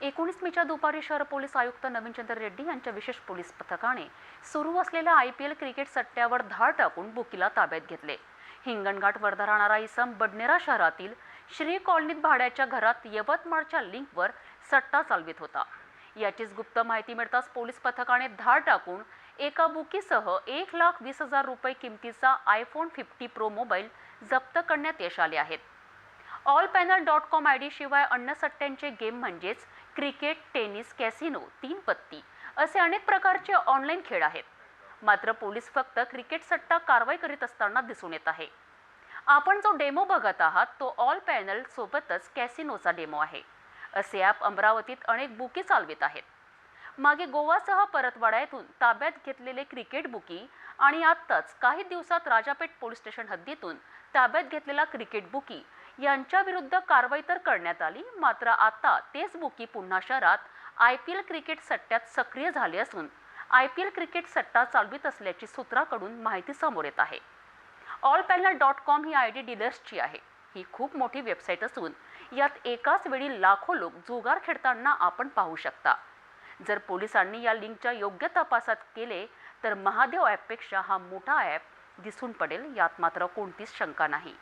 एकोणीस मेच्या दुपारी शहर पोलीस आयुक्त नवीनचंद्र रेड्डी यांच्या विशेष पोलीस पथकाने सुरू असलेल्या आय पी एल क्रिकेट सट्ट्यावर धाड टाकून बुकीला ताब्यात घेतले. हिंगणघाट वर्धा राहणारा इसम बडनेरा शहरातील श्री कॉलनीत भाड्याच्या घरात यवतमाळच्या लिंकवर सट्टा चालवित होता. याचीच गुप्त माहिती मिळताच पोलीस पथकाने धाड टाकून एका बुकीसह एक लाख वीस हजार रुपये किमतीचा आयफोन फिफ्टी प्रो मोबाईल जप्त करण्यात यश आले आहेत all panel dot com I D शिवाय अन्न सट्ट्यांचे गेम म्हणजेच क्रिकेट टेनिस कॅसिनो तीन पत्ती असे अनेक प्रकारचे ऑनलाईन खेळ आहेत. मात्र पोलीस फक्त क्रिकेट सट्टा कारवाई करीत असताना दिसून येत आहे. आपण जो डेमो बघत आहात तो ऑल पॅनल सोबतच कॅसिनोचा डेमो आहे. असे ॲप अमरावतीत अनेक बुकी चालवित आहेत. मागे गोवासह परतवाडा येथून ताब्यात घेतलेले क्रिकेट बुकी आणि आत्ताच काही दिवसात राजापेठ पोलीस स्टेशन हद्दीतून ताब्यात घेतलेला क्रिकेट बुकी यांच्या विरुद्ध कारवाई तर करण्यात आली मात्र आता तेच बुकी पुन्हा शहरात आय पी एल क्रिकेट सट्ट्यात सक्रिय झाले असून आय पी एल क्रिकेट सट्टा चालवित असल्याची सूत्राकडून माहिती समोर येत आहे. ऑल पॅनल डॉट कॉम ही आय डी डीलर्सची आहे. ही खूप मोठी वेबसाईट असून यात एकाच वेळी लाखो लोक जुगार खेळताना आपण पाहू शकता. जर पोलिसांनी या लिंकच्या योग्य तपासात केले तर महादेव ॲपपेक्षा हा मोठा ॲप दिसून पडेल यात मात्र कोणतीच शंका नाही.